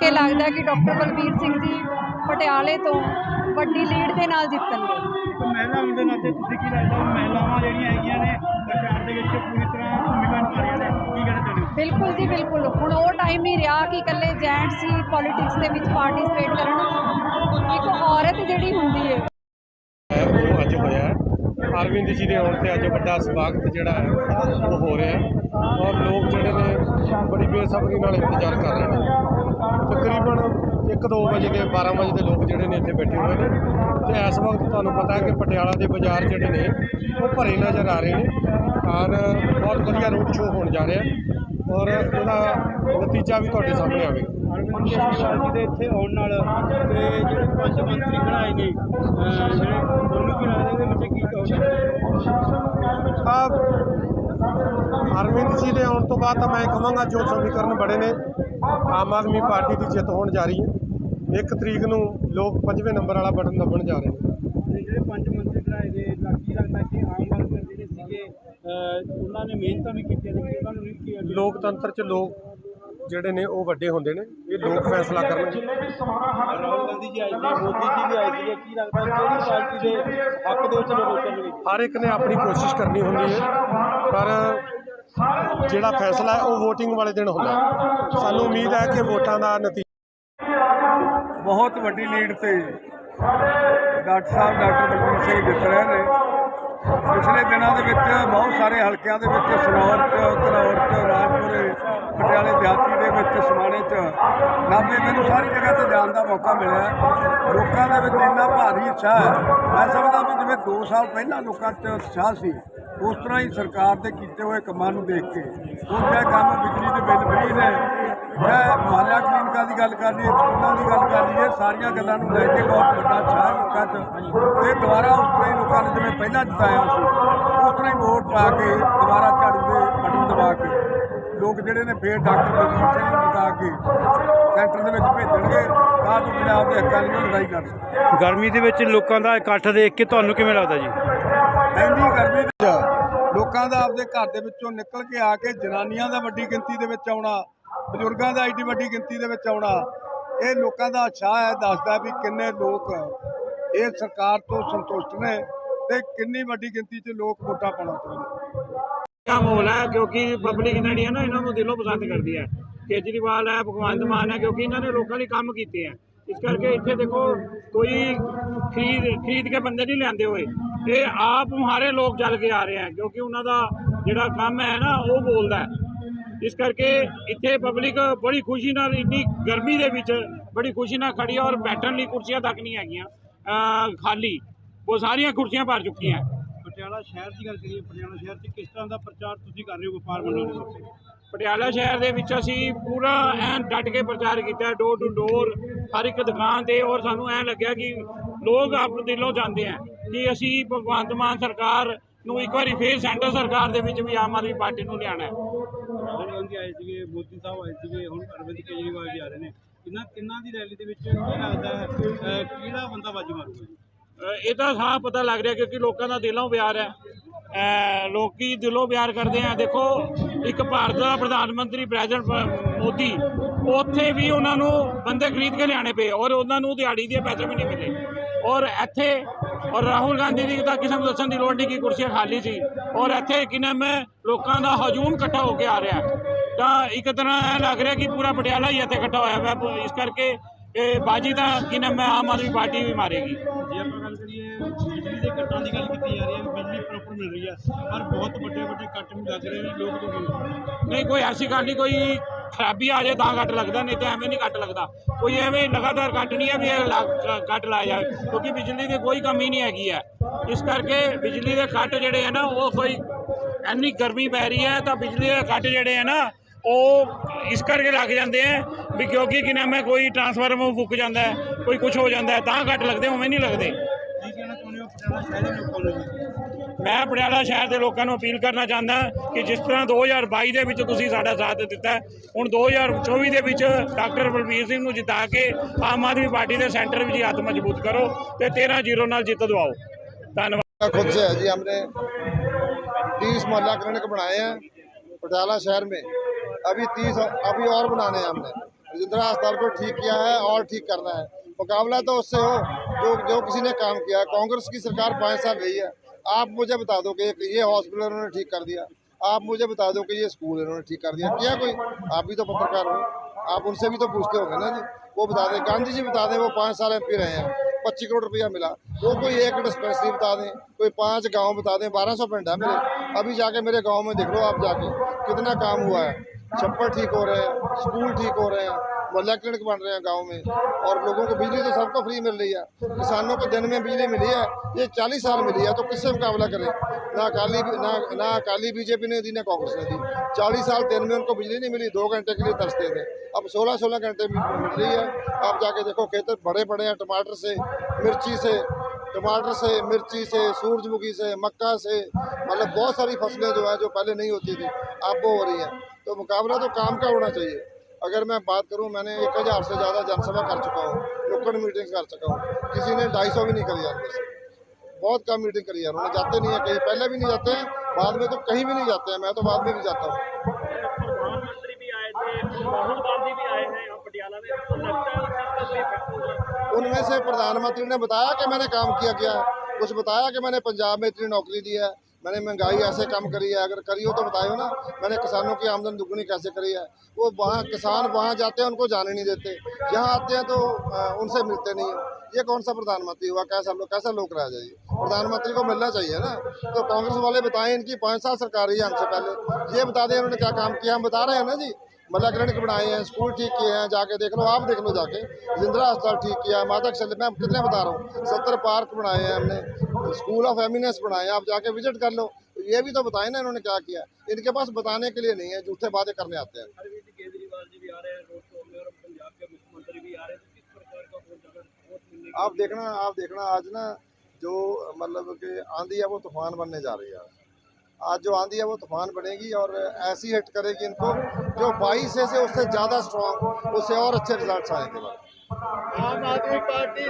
ਕੇ ਲੱਗਦਾ ਕਿ ਡਾਕਟਰ ਬਲਬੀਰ ਸਿੰਘ ਜੀ ਪਟਿਆਲੇ ਤੋਂ ਵੱਡੀ ਲੀਡ ਦੇ ਨਾਲ ਜਿੱਤਣਗੇ। ਮਹਿਲਾ ਹੋਣ ਦੇ ਨਾਤੇ ਤੁਸੀਂ ਕੀ ਲੱਗਦਾ ਮਹਿਲਾਵਾਂ ਜਿਹੜੀਆਂ ਹੈਗੀਆਂ ਨੇ ਪ੍ਰਚਾਰ ਦੇ ਵਿੱਚ ਪੂਰੀ ਤਰ੍ਹਾਂ ਭੂਮਿਕਾ ਨਿਭਾ ਰਹੀਆਂ ਨੇ? ਕੀ ਕਹਿਣਾ ਚਾਹੁੰਦੇ ਹੋ? ਬਿਲਕੁਲ ਜੀ ਬਿਲਕੁਲ। ਹੁਣ ਉਹ ਟਾਈਮ ਨਹੀਂ ਰਿਹਾ ਕਿ ਇਕੱਲੇ ਜੈਂਟਸ ਹੀ ਪੋਲਿਟਿਕਸ ਦੇ ਵਿੱਚ ਪਾਰਟਿਸਿਪੇਟ ਕਰਨ। ਇੱਕ ਔਰਤ ਜਿਹੜੀ ਹੁੰਦੀ ਹੈ ਹੈ ਉਹ ਅੱਜ ਹੋਇਆ। ਹੈ। ਅਰਵਿੰਦ ਜੀ ਦੇ ਆਉਣ ਤੇ ਅੱਜ ਵੱਡਾ ਸਵਾਗਤ ਜਿਹੜਾ ਹੈ ਉਹ ਹੋ ਰਿਹਾ। ਹੈ ਔਰ ਲੋਕ ਜਿਹੜੇ ਨੇ ਬੜੀ ਬੇਸਬਰੀ ਨਾਲ ਇੰਤਜ਼ਾਰ ਕਰ ਰਹੇ ਨੇ। ਤਕਰੀਬਨ 1-2 ਵਜੇ ਦੇ 12 ਵਜੇ ਦੇ ਲੋਕ ਜਿਹੜੇ ਨੇ ਇੱਥੇ ਬੈਠੇ ਹੋਏ ਨੇ। ਤੇ ਇਸ ਵਕਤ ਤੁਹਾਨੂੰ ਪਤਾ ਹੈ ਕਿ ਪਟਿਆਲਾ ਦੇ ਬਾਜ਼ਾਰ ਜਿਹੜੇ ਨੇ ਉਹ ਭਰੇ ਨਜ਼ਰ ਆ ਰਹੇ ਨੇ। ਔਰ ਬਹੁਤ ਵਧੀਆ ਰੋਡ ਸ਼ੋਅ ਹੋਣ ਜਾ ਰਿਹਾ ਔਰ ਇਹਦਾ ਨਤੀਜਾ ਵੀ ਤੁਹਾਡੇ ਸਾਹਮਣੇ ਆਵੇਗਾ। ਅਰਵਿੰਦ ਕੇਜਰੀਵਾਲ ਜੀ ਦੇ ਇੱਥੇ ਆਉਣ ਨਾਲ ਤੇ ਜਿਹੜੇ ਪੰਜ ਮੰਤਰੀ ਬਣਾਏ ਨੇ ਜਿਹੜੇ ਤੁਹਾਨੂੰ ਕੀ ਲੱਗਦਾ ਇਹਦੇ ਵਿੱਚ ਕੀ ਕਹੋਗੇ? ਆ ਜੀ ਦੇ ਆਉਣ ਤੋਂ ਬਾਅਦ ਤਾਂ ਮੈਂ ਕਹਾਂਗਾ ਜੋ ਸਮੀਕਰਨ ਬੜੇ ਨੇ ਆਮ ਆਦਮੀ ਪਾਰਟੀ ਦੀ ਜਿੱਤ ਹੋਣ ਜਾ ਰਹੀ ਹੈ। ਇੱਕ ਤਰੀਕ ਨੂੰ ਲੋਕ ਪੰਜਵੇਂ ਨੰਬਰ ਵਾਲਾ ਬਟਨ ਦੱਬਣ ਜਾ ਰਹੇ ਨੇ। ਜਿਹੜੇ ਪੰਜ ਮੰਤਰੀ ਬਣਾਏ ਗਏ ਲੱਗੀ ਲੱਗਦਾ ਕਿ ਆਮ ਆਦਮੀ ਜਿਹੜੇ ਸੀਗੇ ਉਹਨਾਂ ਨੇ ਮਿਹਨਤਾਂ ਵੀ ਕੀਤੀਆਂ ਨੇ ਉਹਨਾਂ ਨੂੰ ਨਹੀਂ ਕੀ ਲੋਕਤੰਤਰ 'ਚ ਲੋਕ ਜਿਹੜੇ ਨੇ ਉਹ ਵੱਡੇ ਹੁੰਦੇ ਨੇ ਇਹ ਲੋਕ ਫੈਸਲਾ ਕਰਨਗੇ। ਰਾਹੁਲ ਗਾਂਧੀ ਜੀ ਆਏ ਸੀ ਮੋਦੀ ਜੀ ਵੀ ਆਏ ਸੀਗੇ ਕੀ ਲੱਗਦਾ ਕਿਹੜੀ ਪਾਰਟੀ ਦੇ ਹੱਕ ਦੇ ਵਿੱਚ ਲੋਕ ਚੱਲਣਗੇ? ਹਰ ਇੱਕ ਨੇ ਆਪਣੀ ਕੋਸ਼ਿਸ਼ ਕਰਨੀ ਹੁੰਦੀ ਹੈ ਪਰ ਜਿਹੜਾ ਫੈਸਲਾ ਹੈ, ਉਹ VOTING ਵਾਲੇ ਦਿਨ ਹੁੰਦਾ ਹੈ। ਸਾਨੂੰ ਉਮੀਦ ਹੈ ਕਿ ਵੋਟਾਂ ਦਾ ਨਤੀਜਾ ਬਹੁਤ ਵੱਡੀ ਲੀਡ ਤੇ ਡਾਕਟਰ ਸਾਹਿਬ, ਡਾਕਟਰ ਬਲਬੀਰ ਸਿੰਘ ਜਿੱਤ ਰਹੇ ਨੇ। ਪਿਛਲੇ ਦਿਨਾਂ ਦੇ ਵਿੱਚ ਬਹੁਤ ਸਾਰੇ ਹਲਕਿਆਂ ਦੇ ਵਿੱਚ ਸਨੌਰ ਚ, ਘਨੌਰ ਚ, ਰਾਜਪੁਰੇ, ਪਟਿਆਲੇ ਦਿਹਾਤੀ ਦੇ ਵਿੱਚ ਸਮਾਣੇ ਚ ਨਾਭੇ ਮੈਨੂੰ ਸਾਰੀ ਜਗ੍ਹਾ ਤੇ ਜਾਣ ਦਾ ਮੌਕਾ ਮਿਲਿਆ। ਲੋਕਾਂ ਦੇ ਵਿੱਚ ਇੰਨਾ ਭਾਰੀ ਉਤਸ਼ਾਹ ਹੈ। ਮੈਂ ਸਮਝਦਾ ਵੀ ਜਿਵੇਂ 2 ਸਾਲ ਪਹਿਲਾਂ ਲੋਕਾਂ 'ਚ ਉਤਸ਼ਾਹ ਸੀ, ਉਸ ਤਰ੍ਹਾਂ ਹੀ ਸਰਕਾਰ ਦੇ ਕੀਤੇ ਹੋਏ ਕੰਮਾਂ ਨੂੰ ਦੇਖ ਕੇ। ਹੁਣ ਚਾਹੇ ਕੰਮ ਬਿਜਲੀ ਦੇ ਬਿੱਲ ਫਰੀ ਨੇ। ਚਾਹੇ ਮਾਲਿਆ ਕਲੀਨਿਕਾਂ ਦੀ ਗੱਲ ਕਰ ਲਈਏ ਸਕੂਲਾਂ ਦੀ ਗੱਲ ਕਰ ਲਈਏ ਸਾਰੀਆਂ ਗੱਲਾਂ ਨੂੰ ਲੈ ਕੇ ਬਹੁਤ ਵੱਡਾ ਹੈ ਲੋਕਾਂ 'ਚ ਤੇ ਦੁਬਾਰਾ ਉਸ ਤਰ੍ਹਾਂ ਹੀ ਲੋਕਾਂ ਨੇ ਜਿਵੇਂ ਪਹਿਲਾਂ ਜਿਤਾਇਆ ਸੀ ਉਸ ਤਰ੍ਹਾਂ ਹੀ ਵੋਟ ਪਾ ਕੇ ਦੁਬਾਰਾ ਝਾੜੂ ਦੇ ਬਟਨ ਦਬਾ ਕੇ ਲੋਕ ਜਿਹੜੇ ਨੇ ਫੇਰ ਡਾਕਟਰ ਬਲਜੀਤ ਸਿੰਘ ਨੂੰ ਜਿਤਾ ਕੇ ਸੈਂਟਰ ਦੇ ਵਿੱਚ ਭੇਜਣਗੇ ਤਾਂ ਜੋ ਪੰਜਾਬ ਦੇ ਹੱਕਾਂ ਲਈ ਲੜਾਈ ਕਰ ਸਕਣ ਗਰਮੀ ਦੇ ਵਿੱਚ ਲੋਕਾਂ ਦਾ ਇਕੱਠ ਦੇਖ ਕੇ ਤੁਹਾਨੂੰ ਕਿਵੇਂ ਲੱਗਦਾ ਜੀ? ਇੰਨੀ ਗਰਮੀ ਵਿੱਚ ਲੋਕਾਂ ਦਾ ਆਪਦੇ ਘਰ ਦੇ ਵਿੱਚੋਂ ਨਿਕਲ ਕੇ ਆ ਕੇ ਜਨਾਨੀਆਂ ਦਾ ਵੱਡੀ ਗਿਣਤੀ ਦੇ ਵਿੱਚ ਆਉਣਾ ਬਜ਼ੁਰਗਾਂ ਦਾ ਇੱਡੀ ਵੱਡੀ ਗਿਣਤੀ ਦੇ ਵਿੱਚ ਆਉਣਾ, ਇਹ ਲੋਕਾਂ ਦਾ ਉਤਸ਼ਾਹ ਹੈ, ਦੱਸਦਾ ਵੀ ਕਿੰਨੇ ਲੋਕ ਇਹ ਸਰਕਾਰ ਤੋਂ ਸੰਤੁਸ਼ਟ ਨੇ ਤੇ ਕਿੰਨੀ ਵੱਡੀ ਗਿਣਤੀ 'ਚ ਲੋਕ ਵੋਟਾਂ ਪਾਉਣਾ ਚਾਹੁੰਦੇ ਆ ਮਾਹੌਲ ਹੈ ਕਿਉਂਕਿ ਪਬਲਿਕ ਜਿਹੜੀ ਹੈ ਨਾ ਇਹਨਾਂ ਨੂੰ ਦਿਲੋਂ ਪਸੰਦ ਕਰਦੀ ਹੈ। ਕੇਜਰੀਵਾਲ ਹੈ, ਭਗਵੰਤ ਮਾਨ ਹੈ, ਕਿਉਂਕਿ ਇਹਨਾਂ ਨੇ ਲੋਕਾਂ ਲਈ ਕੰਮ ਕੀਤੇ ਹੈ। ਇਸ ਕਰਕੇ ਇੱਥੇ ਦੇਖੋ ਕੋਈ ਖਰੀਦ ਖਰੀਦ ਕੇ ਬੰਦੇ ਨਹੀਂ ਲੈਂਦੇ ਹੋਏ। ਇਹ ਆਪ ਹਮਾਰੇ ਲੋਕ ਚੱਲ ਕੇ ਆ ਰਹੇ ਆ ਕਿਉਂਕਿ ਉਹਨਾਂ ਦਾ ਜਿਹੜਾ ਕੰਮ ਹੈ ਨਾ, ਉਹ ਬੋਲਦਾ ਇਸ ਕਰਕੇ ਇੱਥੇ ਪਬਲਿਕ ਬੜੀ ਖੁਸ਼ੀ ਨਾਲ ਇੰਨੀ ਗਰਮੀ ਦੇ ਵਿੱਚ ਬੜੀ ਖੁਸ਼ੀ ਨਾਲ ਖੜੀ ਔਰ ਬੈਠਣ ਲਈ ਕੁਰਸੀਆਂ ਤੱਕ ਨਹੀਂ ਹੈਗੀਆਂ। ਖਾਲੀ। ਉਹ ਸਾਰੀਆਂ ਕੁਰਸੀਆਂ ਭਰ ਚੁੱਕੀਆਂ। ਪਟਿਆਲਾ ਸ਼ਹਿਰ ਦੀ ਗੱਲ ਕਰੀਏ ਪਟਿਆਲਾ ਸ਼ਹਿਰ 'ਚ ਕਿਸ ਤਰ੍ਹਾਂ ਦਾ ਪ੍ਰਚਾਰ ਤੁਸੀਂ ਕਰ ਰਹੇ ਹੋ ਵਪਾਰ ਮੰਡਲ ਦੇ ਵਿੱਚ ਪਟਿਆਲਾ ਸ਼ਹਿਰ ਦੇ ਵਿੱਚ ਅਸੀਂ ਪੂਰਾ ਐਨ ਡਟ ਕੇ ਪ੍ਰਚਾਰ ਕੀਤਾ ਡੋਰ ਟੂ ਡੋਰ ਹਰ ਇੱਕ ਦੁਕਾਨ ਤੇ ਔਰ ਸਾਨੂੰ ਐਂ ਲੱਗਿਆ ਕਿ ਲੋਕ ਆਪਣੇ ਦਿਲੋਂ ਜਾਂਦੇ ਆ ਕਿ ਅਸੀਂ ਭਗਵੰਤ ਮਾਨ ਸਰਕਾਰ ਨੂੰ ਇੱਕ ਵਾਰੀ ਫੇਰ ਸੈਂਟਰ ਸਰਕਾਰ ਦੇ ਵਿੱਚ ਵੀ ਆਮ ਆਦਮੀ ਪਾਰਟੀ ਨੂੰ ਲਿਆਣਾ ਹੈ। ਰਾਹੁਲ ਗਾਂਧੀ ਆਏ ਸੀਗੇ ਮੋਦੀ ਸਾਹਿਬ ਆਏ ਸੀਗੇ ਹੁਣ ਅਰਵਿੰਦ ਕੇਜਰੀਵਾਲ ਜੀ ਆ ਰਹੇ ਨੇ। ਕਿੰਨਾ ਕਿੰਨਾ ਦੀ ਰੈਲੀ ਦੇ ਵਿੱਚ ਕੀ ਲੱਗਦਾ ਹੈ? ਕਿਹੜਾ ਬੰਦਾ ਬਾਜੀ ਮਾਰੂਗਾ ਇਹ ਤਾਂ ਸਾਫ਼ ਪਤਾ ਲੱਗ ਰਿਹਾ ਕਿਉਂਕਿ ਲੋਕਾਂ ਦਾ ਦਿਲੋਂ ਪਿਆਰ ਹੈ। ਲੋਕੀ ਦਿਲੋਂ ਪਿਆਰ ਕਰਦੇ ਆ। ਦੇਖੋ ਇੱਕ ਭਾਰਤ ਦਾ ਪ੍ਰਧਾਨ ਮੰਤਰੀ ਪ੍ਰੈਜ਼ੀਡੈਂਟ ਮੋਦੀ ਉੱਥੇ ਵੀ ਉਹਨਾਂ ਨੂੰ ਬੰਦੇ ਖਰੀਦ ਕੇ ਲਿਆਣੇ ਪਏ ਔਰ ਉਹਨਾਂ ਨੂੰ ਦਿਹਾੜੀ ਦੇ ਪੈਸੇ ਵੀ ਨਹੀਂ ਮਿਲੇ। ਔਰ ਇੱਥੇ, ਔਰ ਰਾਹੁਲ ਗਾਂਧੀ ਦੀ ਤਾਂ ਕਿਸੇ ਨੂੰ ਦੱਸਣ ਦੀ ਲੋੜ ਨਹੀਂ ਕਿ ਕੁਰਸੀਆਂ ਖਾਲੀ ਸੀ। ਔਰ ਇੱਥੇ ਕਿ ਨਾਮ ਹੈ ਲੋਕਾਂ ਦਾ ਹਜੂਮ ਇਕੱਠਾ ਹੋ ਕੇ ਆ ਰਿਹਾ। ਤਾਂ ਇੱਕ ਤਰ੍ਹਾਂ ਇਹ ਲੱਗ ਰਿਹਾ ਕਿ ਪੂਰਾ ਪਟਿਆਲਾ ਹੀ ਇੱਥੇ ਇਕੱਠਾ ਹੋਇਆ ਹੋਇਆ। ਇਸ ਕਰਕੇ ਇਹ ਬਾਜੀ ਤਾਂ ਕਿ ਨਾਮ ਹੈ ਆਮ ਆਦਮੀ ਪਾਰਟੀ ਵੀ ਮਾਰੇਗੀ। ਜੇ, ਆਪਾਂ ਗੱਲ ਕਰੀਏ ਦੀ ਗੱਲ ਕੀਤੀ ਜਾ ਰਹੀ ਹੈ ਬਿਜਲੀ ਪ੍ਰੋਪਰ ਮਿਲ ਰਹੀ ਹੈ, ਪਰ ਬਹੁਤ ਵੱਡੇ ਵੱਡੇ ਕੱਟ ਵੀ ਲੱਗ ਰਹੇ ਨੇ, ਲੋਕ ਦੁਖੀ ਨਹੀਂ, ਕੋਈ ਐਸੀ ਗੱਲ ਨਹੀਂ, ਕੋਈ ਖਰਾਬੀ ਆ ਜਾਏ ਤਾਂ ਕੱਟ ਲੱਗਦਾ, ਨਹੀਂ ਤਾਂ ਐਵੇਂ ਨਹੀਂ ਕੱਟ ਲੱਗਦਾ। ਕੋਈ ਐਵੇਂ ਲਗਾਤਾਰ ਕੱਟ ਨਹੀਂ ਹੈ ਵੀ ਇਹ ਕੱਟ ਲਾਇਆ ਜਾਵੇ ਕਿਉਂਕਿ ਬਿਜਲੀ ਦੀ ਕੋਈ ਕਮੀ ਨਹੀਂ ਹੈਗੀ ਹੈ। ਇਸ ਕਰਕੇ ਬਿਜਲੀ ਦੇ ਕੱਟ ਜਿਹੜੇ ਹੈ ਨਾ, ਉਹ ਕੋਈ ਐਨੀ ਗਰਮੀ ਪੈ ਰਹੀ ਹੈ, ਤਾਂ ਬਿਜਲੀ ਦੇ ਕੱਟ ਜਿਹੜੇ ਹੈ ਨਾ, ਉਹ ਇਸ ਕਰਕੇ ਲੱਗ ਜਾਂਦੇ ਆ ਵੀ ਕਿਉਂਕਿ ਕਿ ਨਾਮ ਹੈ ਕੋਈ ਟਰਾਂਸਫਾਰਮਰ ਫੁੱਕ ਜਾਂਦਾ ਕੋਈ ਕੁਝ ਹੋ ਜਾਂਦਾ ਤਾਂ ਕੱਟ ਲੱਗਦੇ, ਉਵੇਂ ਨਹੀਂ ਲੱਗਦੇ। ਮੈਂ ਪਟਿਆਲਾ ਸ਼ਹਿਰ ਦੇ ਲੋਕਾਂ ਨੂੰ ਅਪੀਲ ਕਰਨਾ ਚਾਹੁੰਦਾ ਕਿ ਜਿਸ ਤਰ੍ਹਾਂ 2022 ਦੇ ਵਿੱਚ ਤੁਸੀਂ ਸਾਡਾ ਸਾਥ ਦਿੱਤਾ ਹੈ, ਹੁਣ 2024 ਦੇ ਵਿੱਚ ਡਾਕਟਰ ਬਲਬੀਰ ਸਿੰਘ ਨੂੰ ਜਿਤਾ ਕੇ ਆਮ ਆਦਮੀ ਪਾਰਟੀ ਦੇ ਸੈਂਟਰ ਵਿੱਚ ਹੀ ਹੱਥ ਮਜ਼ਬੂਤ ਕਰੋ ਤੇ 13-0 ਨਾਲ ਜਿੱਤ ਦਿਵਾਓ ਧੰਨਵਾਦ खुद से है जी हमने तीस मोहल्ला क्लिनिक बनाए हैं पटियाला शहर में अभी तीस अभी और बनाने हैं हमने जिंदरा अस्पताल को ठीक किया है और ठीक करना है मुकाबला तो उससे हो जो जो किसी ने काम किया, कांग्रेस की सरकार पाँच साल रही है, आप मुझे बता दो कि ये हॉस्पिटल उन्होंने ठीक कर दिया। आप मुझे बता दो कि ये स्कूल इन्होंने ठीक कर दिया। क्या कोई? आप भी तो पत्रकार हो। आप उनसे भी तो पूछते होंगे ना जी। वो बता दें। गांधी जी बता दें, वो पाँच साल एमपी रहे हैं। पच्चीस करोड़ रुपया मिला। वो कोई एक डिस्पेंसरी बता दें, कोई पाँच गाँव बता दें। बारह सौ पिंड है मेरे। अभी जाके मेरे गाँव में देख लो आप जाके। कितना काम हुआ है। छप्पर ठीक हो रहे हैं स्कूल ठीक हो रहे हैं। मोहल्ला क्लिनिक बन रहे हैं गाँव में। और लोगों को बिजली तो सबको फ्री मिल रही है। किसानों को दिन में बिजली मिली है। ये चालीस साल मिली है तो किससे मुकाबला करें? ना अकाली, ना ना अकाली बीजेपी ने दी, ना कांग्रेस ने दी। चालीस साल दिन में उनको बिजली नहीं मिली, दो घंटे के लिए तरसते थे। अब सोलह सोलह घंटे मिल रही है। आप जाके देखो, खेत बड़े बड़े हैं टमाटर से, मिर्ची से, टमाटर से, मिर्ची से, सूरजमुखी से, मक्का से। मतलब बहुत सारी फ़सलें जो है, जो पहले नहीं होती थी, अब वो हो रही हैं। तो मुकाबला तो काम का होना चाहिए। अगर मैं बात करूँ मैंने एक हज़ार से ज़्यादा जनसभा कर चुका हूँ नुक्कड़ मीटिंग कर चुका हूँ। किसी ने ढाई सौ भी नहीं करी से। बहुत कम मीटिंग करी है उन्होंने जाते नहीं है कहीं पहले भी नहीं जाते हैं बाद में तो कहीं भी नहीं जाते हैं मैं तो बाद में भी जाता हूँ। प्रधानमंत्री भी आए थे राहुल गांधी भी आए पटियाला में। लगता उस चीज़ का कोई इफ़ेक्ट होगा? उनमें से प्रधानमंत्री ने बताया कि मैंने काम किया क्या कुछ बताया कि मैंने पंजाब में इतनी नौकरी दी है? मैंने महँगाई ऐसे कम करी है, अगर करी हो तो बताओ ना। मैंने किसानों की आमदन दुगनी कैसे करी है? वो वहाँ, किसान वहाँ जाते हैं, उनको जाने नहीं देते। यहाँ आते हैं तो उनसे मिलते नहीं हैं। ये कौन सा प्रधानमंत्री हुआ? कैसा लोग कैसा लोग रह जाइए? प्रधानमंत्री को मिलना चाहिए ना। तो कांग्रेस वाले बताएँ इनकी, पाँच साल सरकार रही है हमसे पहले। ये बता दें, उन्होंने क्या काम किया? हम बता रहे हैं ना जी। मतलब क्लिनिक बनाए हैं स्कूल ठीक किए हैं जाके देख लो आप देख लो जाके। जिंदरा अस्पताल ठीक किया है माता शल्य मैं कितने बता रहा हूँ सत्तर पार्क बनाए हैं हमने स्कूल ऑफ़ एमिनेंस बनाए हैं आप जाके विज़िट कर लो। ये भी तो बताए ना इन्होंने क्या किया इनके पास बताने के लिए नहीं है झूठे बातें करने आते हैं। तो आप देखना आप देखना आज ना जो मतलब कि आंधी है वो तूफ़ान बनने जा रही है। आज जो आंधी है वो तूफान बनेगी और ऐसी हिट करेगी इनको जो बाईस है से उससे ज़्यादा स्ट्रॉन्ग उससे और अच्छे रिजल्ट आएंगे आम आदमी पार्टी